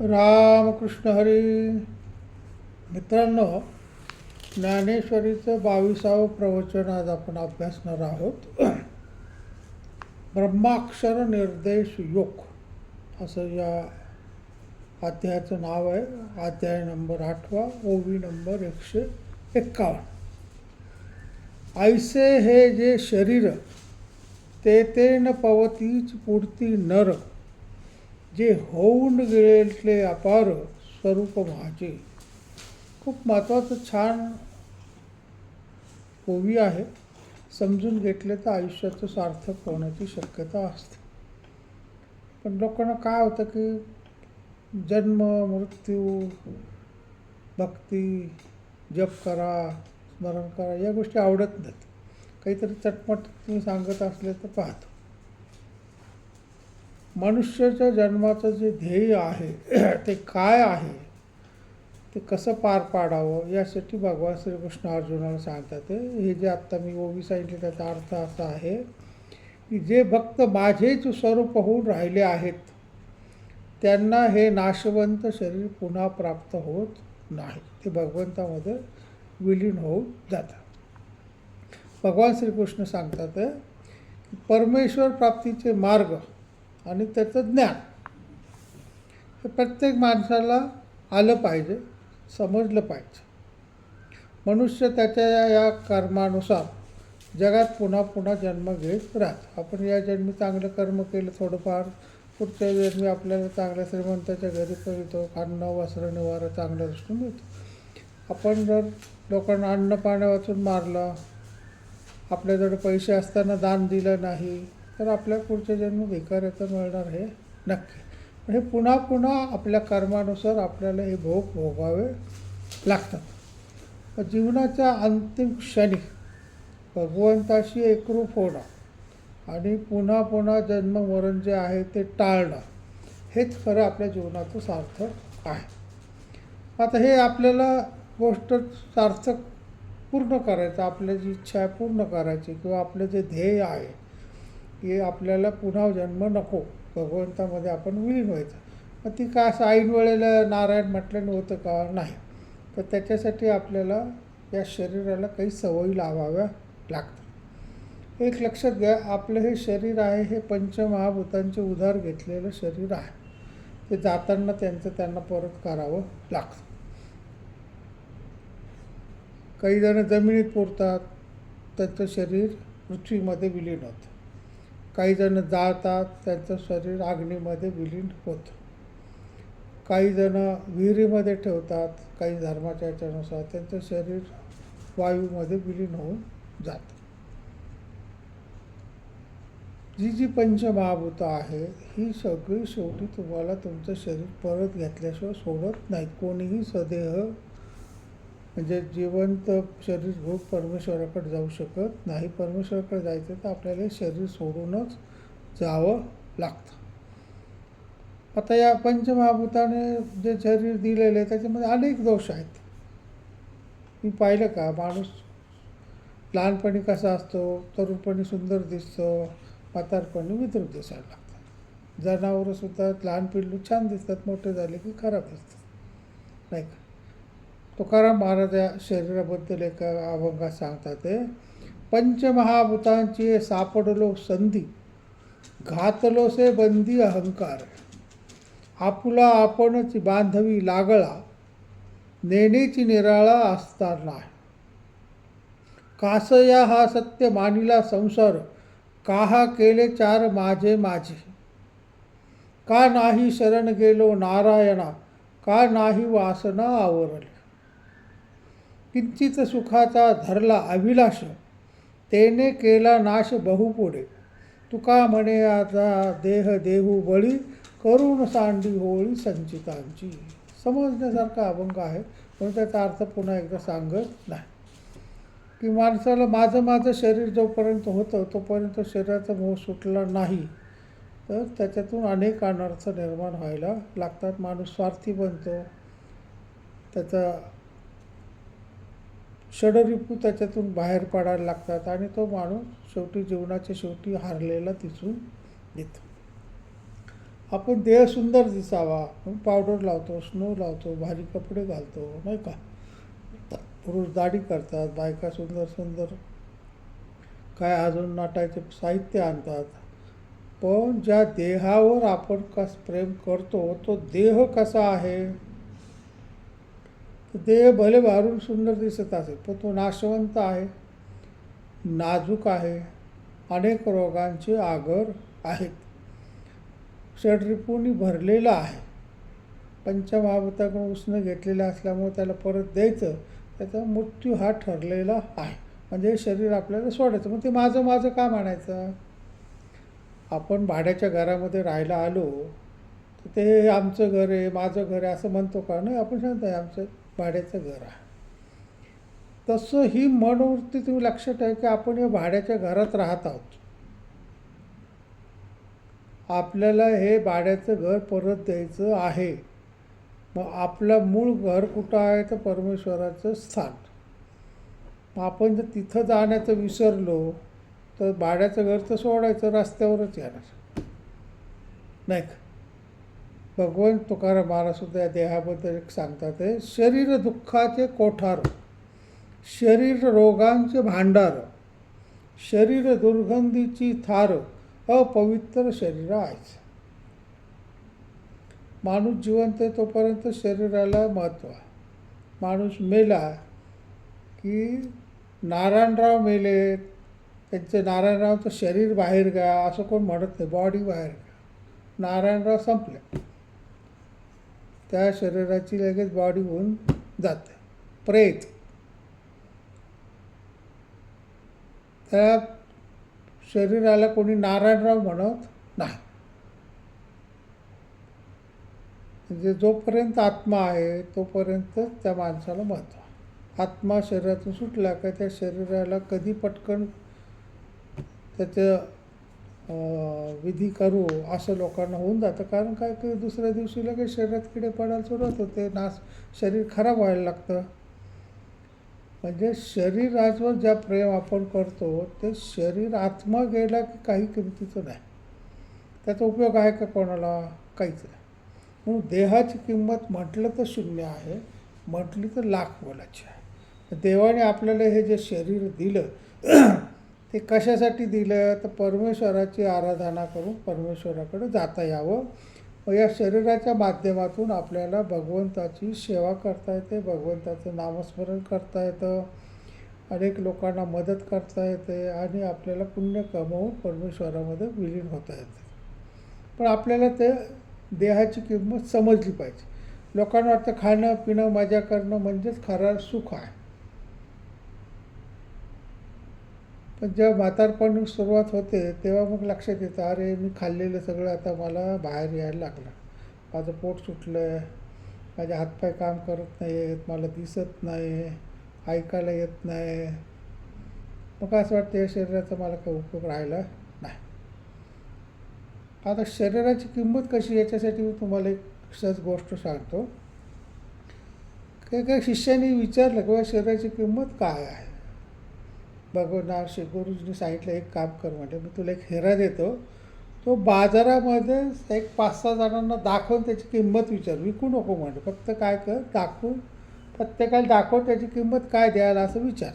रामकृष्ण हरी. मित्रांनो ज्ञानेश्वरीचं बावीसावं प्रवचन आज आपण अभ्यासणार आहोत. ब्रह्माक्षर निर्देश योग असं या अध्यायाचं नाव आहे. अध्याय नंबर आठवा ओवी नंबर एकशे एक्कावन्न. ऐसे हे जे शरीर ते तेन न पवतीच पुढती नर जे होऊन गेले अपार स्वरूप माझे. खूप महत्त्वाचं छान ओवी आहे. समजून घेतले तर आयुष्याचं सार्थक होण्याची शक्यता असते. पण लोकांना काय होतं की जन्म मृत्यू भक्ती जप करा स्मरण करा या गोष्टी आवडत नाहीत. काहीतरी चटपट तुम्ही सांगत असले तर पाहतो. मनुष्याच्या जन्माचं जे ध्येय आहे ते काय आहे? ते कसं पार पाडावं? यासाठी भगवान श्रीकृष्ण अर्जुनाला सांगतात. हे जे आत्ता मी ओवी सांगितले त्याचा अर्थ असा आहे की जे भक्त माझेच स्वरूप होऊन राहिले आहेत त्यांना हे नाशवंत शरीर पुन्हा प्राप्त होत नाही. ते भगवंतामध्ये विलीन होऊन जातात. भगवान श्रीकृष्ण सांगतात की परमेश्वर प्राप्तीचे मार्ग आणि त्याचं ज्ञान. हे प्रत्येक माणसाला आलं पाहिजे समजलं पाहिजे. मनुष्य त्याच्या या कर्मानुसार जगात पुन्हा पुन्हा जन्म घेत राहतो. आपण या जन्मी चांगलं कर्म केलं थोडंफार पुढच्या जन्मी आपल्याला चांगल्या श्रीमंताच्या घरी कळतो अन्न वस्त्र निवारा चांगल्या दृष्टी मिळतो. आपण जर लोकांना अन्न पाण्या वाचून मारलं आपल्याजवळ पैसे असताना दान दिलं नाही तर आपल्या पुढच्या जन्म भिकाऱ्याचं मिळणार हे नक्की. पण हे पुन्हा पुन्हा आपल्या कर्मानुसार आपल्याला हे भोग भोगावे लागतात. जीवनाच्या अंतिम क्षणी भगवंताशी एकरूप होणं आणि पुन्हा पुन्हा जन्म मरण जे आहे ते टाळणं हेच खरं आपल्या जीवनाचं सार्थक आहे. आता हे आपल्याला गोष्ट सार्थक पूर्ण करायचं आपल्या जी इच्छा आहे पूर्ण करायची किंवा आपलं जे ध्येय आहे की आपल्याला पुन्हा जन्म नको. भगवंतामध्ये आपण विलीन व्हायचं. मग ती का असं ऐन वेळेला नारायण म्हटलं होतं का? नाही. तर त्याच्यासाठी आपल्याला या शरीराला काही सवयी लावाव्या लागतात. एक लक्षात घ्या आपलं हे शरीर आहे हे पंचमहाभूतांचे उधार घेतलेलं शरीर आहे. ते जाताना त्यांचं त्यांना परत करावं लागतं. काही जण जमिनीत पुरतात त्यांचं शरीर पृथ्वीमध्ये विलीन होतं. काही जण जाळतात त्यांचं शरीर अग्नीमध्ये विलीन होतं. काही जण विहिरीमध्ये ठेवतात काही धर्माच्या याच्यानुसार त्यांचं शरीर वायूमध्ये विलीन होऊन जातं. जी जी पंचमहाभूतं आहे ही सगळी शेवटी तुम्हाला तुमचं शरीर परत घेतल्याशिवाय सोडत नाहीत. कोणीही सदेह म्हणजे जिवंत शरीर घेऊन परमेश्वराकडे जाऊ शकत नाही. परमेश्वराकडे जायचं तर आपल्याला शरीर सोडूनच जावं लागतं. आता या पंचमहाभूताने जे शरीर दिलेलं आहे त्याच्यामध्ये अनेक दोष आहेत. मी पाहिलं का माणूस लहानपणी कसा असतो तरुणपणी सुंदर दिसतो म्हातारपणी विद्रुप दिसायला लागतात जनावरंसुद्धा लहान पिल्लू छान दिसतात मोठे झाले की खराब दिसतात. नाही का? तुकाराम महाराज या शरीराबद्दल एका अभंगात सांगतात ते पंचमहाभूतांची सापडलो संधी घातलो से बंदी अहंकार. आपुला आपणच बांधवी लागळा नेणेची निराळा असताना कासया हा सत्य मानिला संसार काहा केले चार माझे माझे. का नाही शरण गेलो नारायणा का नाही वासना आवरले. किंचित सुखाचा धरला अभिलाष. तेने केला नाश बहुपुढे. तुका म्हणे आता देह देहू बळी करून सांडी होळी संचितांची. समजण्यासारखा अभंग आहे पण त्याचा अर्थ पुन्हा एकदा सांगत नाही. की माणसाला माझं माझं शरीर जोपर्यंत होतं तोपर्यंत शरीराचा मोह सुटला नाही. तर त्याच्यातून अनेक अनर्थ निर्माण व्हायला लागतात. माणूस स्वार्थी बनतो. त्याचा षडरिपू त्याच्यातून बाहेर पडायला लागतात आणि तो माणूस शेवटी जीवनाच्या शेवटी हारलेला दिसून येतो. आपण देह सुंदर दिसावा पावडर लावतो स्नो लावतो भारी कपडे घालतो नाही का? पुरुष दाढी करतात बायका सुंदर सुंदर काय अजून नाटायचे साहित्य आणतात. पण ज्या देहावर आपण कस प्रेम करतो तो देह कसा आहे? तर ते भले भारून सुंदर दिसत असेल पण तो नाशवंत आहे नाजूक आहे अनेक रोगांचे आगर आहेत. षडरिपूंनी भरलेला आहे. पंचमहाभूताकडून उष्ण घेतलेलं असल्यामुळे त्याला परत द्यायचं त्याचा मृत्यू हा ठरलेला आहे. म्हणजे शरीर आपल्याला सोडायचं मग ते माझं माझं का म्हणायचं आपण भाड्याच्या घरामध्ये राहायला आलो तर ते आमचं घर आहे माझं घर आहे असं म्हणतो का? नाही आपण सांगतो आहे आमचं भाड्याचं घर आहे. तसं ही मनोवृत्ती तुम्ही लक्षात ठेवा की आपण या भाड्याच्या घरात राहत आहोत. आपल्याला हे भाड्याचं घर परत द्यायचं आहे. मग आपलं मूळ घर कुठं आहे तर परमेश्वराचं स्थान. मग आपण जर तिथं जाण्याचं विसरलो तर भाड्याचं घर तर सोडायचं रस्त्यावरच येणार. नाही का? भगवान तुकाराम महाराजसुद्धा या देहाबद्दल एक सांगतात आहे शरीर दुःखाचे कोठार शरीर रोगांचे भांडार शरीर दुर्गंधीची थार अपवित्र शरीर आहेच. माणूस जिवंत आहे तोपर्यंत शरीराला महत्त्व आहे. माणूस मेला की नारायणराव मेले त्यांचे नारायणरावचं शरीर बाहेर गा असं कोण म्हणत नाही बॉडी बाहेर गा नारायणराव संपले. त्या शरीराची लगेच बॉडी होऊन जाते. प्रेत. त्या शरीराला कोणी नारायणराव म्हणत नाही. म्हणजे जोपर्यंत आत्मा आहे तोपर्यंत त्या माणसाला महत्त्व आहे. आत्मा शरीरातून सुटला का त्या शरीराला कधी पटकन त्याचं विधी करू असं लोकांना होऊन जातं. कारण काय की दुसऱ्या दिवशी लगेच शरीरात किडे पडायला सुरुवात होते. नास शरीर खराब व्हायला लागतं. म्हणजे शरीरावर ज्या प्रेम आपण करतो ते शरीर आत्मा गेला की काही किमतीचं नाही. त्याचा उपयोग आहे का कोणाला? काहीच नाही. म्हणून देहाची किंमत म्हटलं तर शून्य आहे म्हटली तर लाख बोलाची आहे. देवाने आपल्याला हे जे शरीर दिलं ते कशासाठी दिलं? तर परमेश्वराची आराधना करून परमेश्वराकडे जाता यावं. व या शरीराच्या माध्यमातून आपल्याला भगवंताची सेवा करता येते भगवंताचं नामस्मरण करता येतं. अनेक लोकांना मदत करता येते आणि आपल्याला पुण्य कमवून परमेश्वरामध्ये विलीन होता येते. पण आपल्याला ते देहाची किंमत समजली पाहिजे. लोकांना वाटतं खाणं पिणं मजा करणं म्हणजेच खरं सुख आहे. पण जेव्हा म्हातारपण सुरुवात होते तेव्हा मग लक्षात येतं अरे मी खाल्लेलं सगळं आता मला बाहेर यायला लागलं. माझं पोट सुटलं आहे माझे हातपाय काम करत नाही आहेत मला दिसत नाही. ऐकायला येत नाही. मग असं वाटतं या शरीराचा मला काही उपयोग राहिला नाही. आता शरीराची किंमत कशी याच्यासाठी मी तुम्हाला एक सहज गोष्ट सांगतो. काही काही शिष्याने विचारलं की बा शरीराची किंमत काय आहे? भगवान श्री गुरुजींनी सांगितलं एक काम कर म्हणजे मी तुला एक हिरा देतो. तो बाजारामध्ये एक पाच सहा जणांना दाखवून त्याची किंमत विचार विकू नको म्हणजे फक्त काय कर दाखवून प्रत्येकाला दाखवून त्याची किंमत काय द्यायला असं विचार.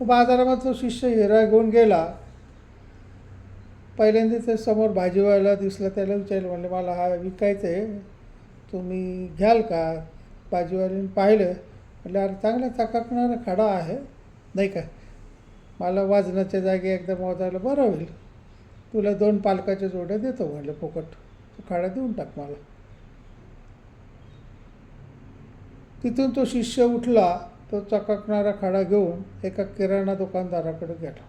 बाजारामध्ये तो शिष्य हिरा घेऊन गेला. पहिल्यांदा ते समोर भाजीवाला दिसला त्याला विचारलं म्हणलं मला हा विकायचं आहे तुम्ही घ्याल का? भाजीवाल्याने पाहिलं म्हटलं अरे चांगला चकाकणारा खडा आहे नाही का? मला वाजनाच्या जागी एकदा मोजायला बरं होईल. तुला दोन पालकाच्या जोड्या देतो म्हटलं फुकट. तो खाडा देऊन टाक मला. तिथून तो शिष्य उठला तो चकाकणारा खाडा घेऊन एका किराणा दुकानदाराकडे गेला.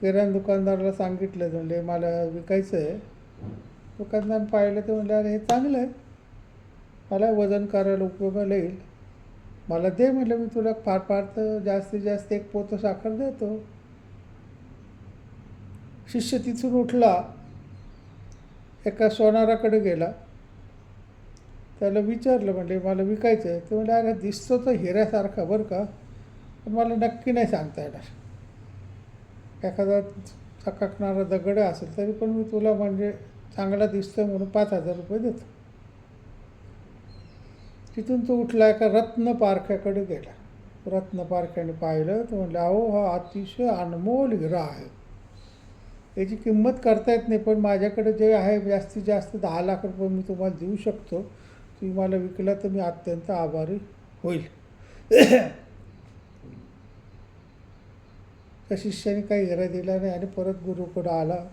किराणा दुकानदाराला सांगितलं म्हणजे मला विकायचं आहे. दुकानदार पाहिलं ते म्हणलं अरे हे चांगलं आहे. मला वजन करायला उपयोगाला येईल. मला दे म्हटलं मी तुला फार फार तर जास्तीत जास्त एक पोतं साखर देतो. शिष्य तिथून उठला. एका सोनाराकडे गेला. त्याला विचारलं म्हणजे मला विकायचं आहे ते म्हणजे अरे दिसतो तर हिऱ्यासारखा बरं का? पण मला नक्की नाही सांगता येणार. एखादा चकाकणारा दगड असेल तरी पण मी तुला म्हणजे चांगला दिसतोय म्हणून पाच हजार रुपये देतो. तिथून तो उठला एका रत्न पारख्याकडे गेला. रत्न पारख्याने पाहिलं तर म्हणलं अहो हा अतिशय अनमोल हिरा आहे. याची किंमत करता येत नाही पण माझ्याकडे जे आहे जास्तीत जास्त दहा लाख रुपये मी तुम्हाला देऊ शकतो. तुम्ही मला विकला तर मी अत्यंत आभारी होईल. त्या शिष्याने काही हिरा दिला नाही आणि परत गुरुकडं आला.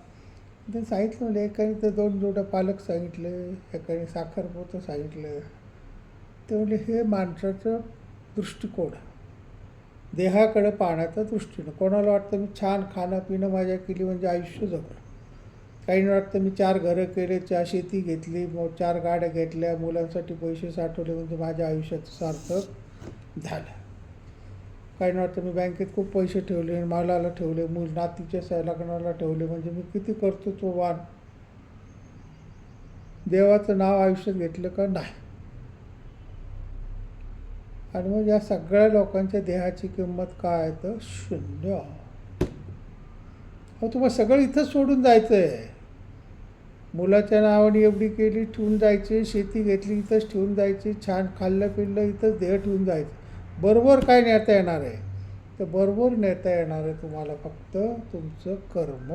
ते सांगितलं म्हणजे एकाने तर दोन जोड्या पालक सांगितले एकाने साखरपोतं सांगितलं त्यामुळे हे माणसाचं दृष्टिकोन देहाकडं देहाकडे पाहण्याचा दृष्टीनं कोणाला वाटतं मी छान खाणं पिणं माझ्या केली म्हणजे आयुष्य जगलं काहींना वाटतं मी चार घरं केले चार शेती घेतली मग चार गाड्या घेतल्या मुलांसाठी पैसे साठवले म्हणजे माझ्या आयुष्याचं सार्थक झालं. काहींना वाटतं मी बँकेत खूप पैसे ठेवले मालाला ठेवले मूल नातीच्या लग्नाला ठेवले म्हणजे मी किती करतो तो वाण देवाचं नाव आयुष्यात घेतलं का नाही? आणि मग या सगळ्या लोकांच्या देहाची किंमत काय आहे तर शून्य. अहो तुम्हाला सगळं इथंच सोडून जायचं आहे मुलाच्या नावाने एवढी केली ठेवून जायची शेती घेतली इथंच ठेवून जायची छान खाल्लं पिल्लं इथंच देह ठेवून जायचं. बरोबर काय नेता येणार आहे? तर बरोबर नेता येणार आहे तुम्हाला फक्त तुमचं कर्म.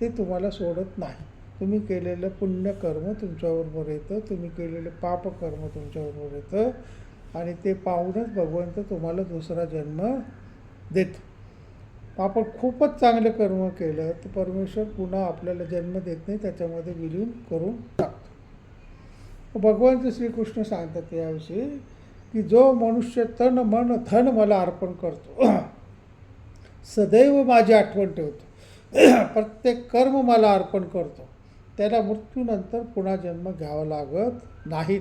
ते तुम्हाला सोडत नाही. तुम्ही केलेलं पुण्यकर्म तुमच्याबरोबर येतं तुम्ही केलेलं पापकर्म तुमच्याबरोबर येतं. आणि ते पाहूनच भगवंत तुम्हाला दुसरा जन्म देतो. आपण खूपच चांगलं कर्म केलं तर परमेश्वर पुन्हा आपल्याला जन्म देत नाही त्याच्यामध्ये विलीन करून टाकतो. भगवंत श्रीकृष्ण सांगतात याविषयी की जो मनुष्य तन मन धन मला अर्पण करतो सदैव माझी आठवण ठेवतो. प्रत्येक कर्म मला अर्पण करतो. त्याला मृत्यूनंतर पुन्हा जन्म घ्यावा लागत नाहीत.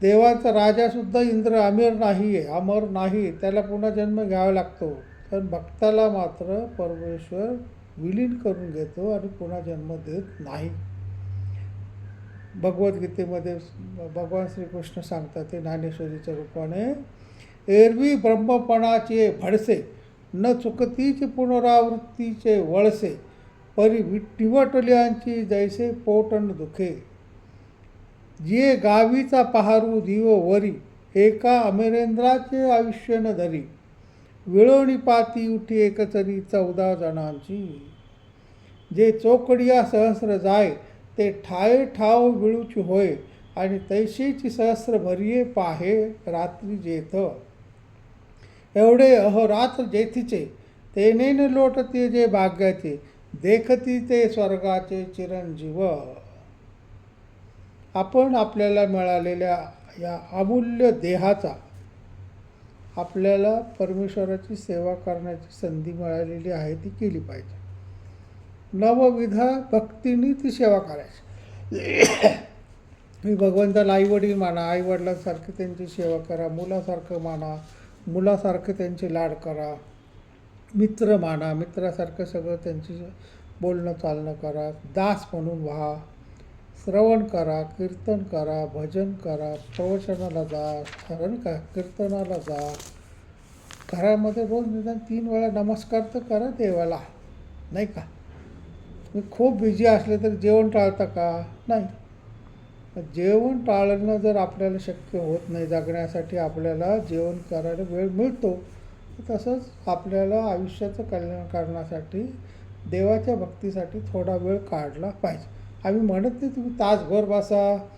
देवाचा राजासुद्धा इंद्र अमीर नाही आहे अमर नाही त्याला पुन्हा जन्म घ्यावा लागतो. पण भक्ताला मात्र परमेश्वर विलीन करून घेतो आणि पुन्हा जन्म देत नाही. भगवद्गीतेमध्ये भगवान श्रीकृष्ण सांगतात ते ज्ञानेश्वरीच्या रूपाने एरवी ब्रह्मपणाचे भडसे न चुकतीचे पुनरावृत्तीचे वळसे परी विटिवटल्यांची जैसे पोटन दुखे. जे गावीचा पहारू दिव वरी एका अमरेंद्राचे आयुष्य न धरी. विळवणी पाती उठी एकचरी चौदा जणांची. जे चोकडिया सहस्र जाय ते ठाये ठाव विळूची होय आणि तैशीची सहस्र भरिये पाहे रात्री जेथ. एवढे अहोरात्र जेथीचे तेनेन लोटते जे भाग्याचे देखती ते स्वर्गाचे चिरंजीव. आपण आपल्याला मिळालेल्या या अमूल्य देहाचा आपल्याला परमेश्वराची सेवा करण्याची संधी मिळालेली आहे ती केली पाहिजे. नवविधा भक्तीने ती सेवा करायची. मी भगवंताला आईवडील माना आईवडिलांसारखी त्यांची सेवा करा मुलासारखं माना मुलासारखं त्यांचे लाड करा मित्र माना मित्रासारखं सगळं त्यांची बोलणं चालणं करा दास म्हणून व्हा. श्रवण करा कीर्तन करा भजन करा प्रवचनाला जा स्मरण का कीर्तनाला जा. घरामध्ये रोज निदान तीन वेळा नमस्कार तर करा देवाला नाही का? तुम्ही खूप बिझी असले तर जेवण टाळता का? नाही. जेवण टाळणं जर आपल्याला शक्य होत नाही जगण्यासाठी आपल्याला जेवण करायला वेळ मिळतो तसंच आपल्याला आयुष्याचं कल्याण करण्यासाठी देवाच्या भक्तीसाठी थोडा वेळ काढला पाहिजे. आम्ही म्हणत नाही तुम्ही तासभर बसा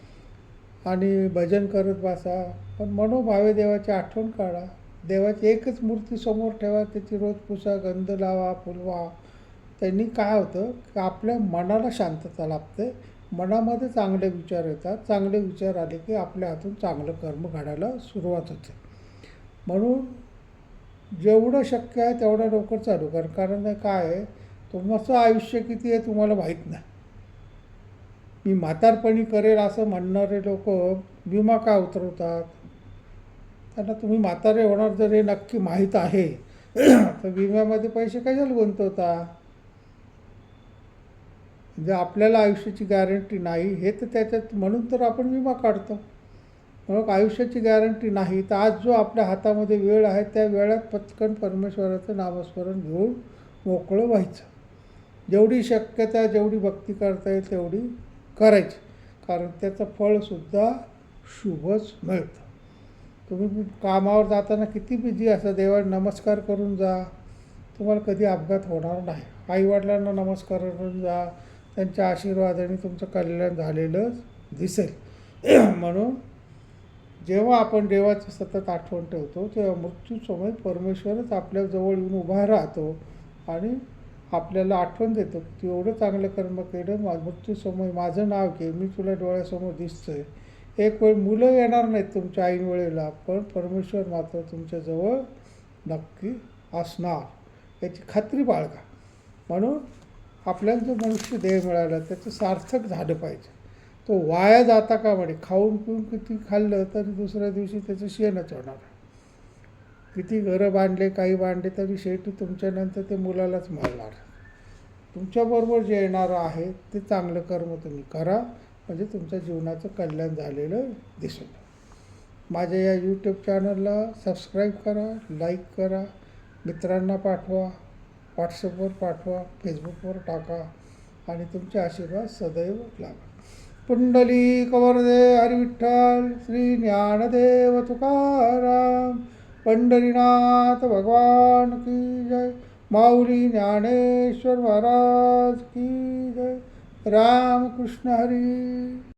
आणि भजन करत बसा. पण मनोभावे देवाची आठवण काढा. देवाची एकच मूर्ती समोर ठेवा त्याची रोज पुसा गंध लावा फुलवा. त्यांनी काय होतं की आपल्या मनाला शांतता लाभते. मनामध्ये चांगले विचार येतात. चांगले विचार आले की आपल्या हातून चांगलं कर्म घडायला सुरुवात होते. म्हणून जेवढं शक्य आहे तेवढं लवकर चालू कर. कारण काय आहे तुमचं आयुष्य किती आहे तुम्हाला माहीत नाही. मी म्हातारपणी करेल असं म्हणणारे लोक विमा का उतरवतात? त्यांना तुम्ही म्हातारे होणार जर हे नक्की माहीत आहे तर विम्यामध्ये पैसे कशाला गुंतवता? म्हणजे आपल्याला आयुष्याची गॅरंटी नाही हे तर त्याच्यात म्हणून तर आपण विमा काढतो. म्हणून आयुष्याची गॅरंटी नाही तर आज जो आपल्या हातामध्ये वेळ आहे त्या वेळात पटकन परमेश्वराचं नामस्मरण घेऊन मोकळं व्हायचं. जेवढी शक्यता जेवढी भक्ती करता येईल तेवढी करायचे. कारण त्याचं फळसुद्धा शुभच मिळतं. तुम्ही कामावर जाताना किती बिझी असा देवाला नमस्कार करून जा. तुम्हाला कधी अपघात होणार नाही. आईवडिलांना नमस्कार करून जा. त्यांच्या आशीर्वादाने तुमचं कल्याण झालेलं दिसेल. म्हणून जेव्हा आपण देवाची सतत आठवण ठेवतो तेव्हा मृत्यूसमय परमेश्वरच आपल्याजवळ येऊन उभा राहतो आणि आपल्याला आठवण देतो की तू एवढं चांगलं कर्म केलं मृत्यूसमोर माझं नाव घे मी तुला डोळ्यासमोर दिसतोय. एक वेळ मुलं येणार नाहीत तुमच्या ऐन वेळेला पण परमेश्वर मात्र तुमच्याजवळ नक्की असणार. याची खात्री बाळगा म्हणून आपल्याला जो मनुष्य देह मिळाला त्याचं सार्थक झालं पाहिजे. तो वाया जाता का म्हणे? खाऊन पिऊन किती खाल्लं तरी दुसऱ्या दिवशी त्याचं शेणच होणार. किती घरं बांधले काही बांधले तरी शेवटी तुमच्यानंतर ते मुलालाच मारणार. तुमच्याबरोबर जे येणारं आहे ते चांगलं कर्म तुम्ही करा. म्हणजे तुमच्या जीवनाचं कल्याण झालेलं दिसून माझ्या या यूट्यूब चॅनलला सबस्क्राईब करा लाईक करा. मित्रांना पाठवा व्हॉट्सअपवर पाठवा फेसबुकवर टाका. आणि तुमचे आशीर्वाद सदैव लाभा. पुंडली कवरदे हरिविठ्ठल श्री ज्ञानदेव तुकाराम. पंढरीनाथ भगवान की जय. माऊली ज्ञानेश्वर महाराज की जय. राम कृष्ण हरी.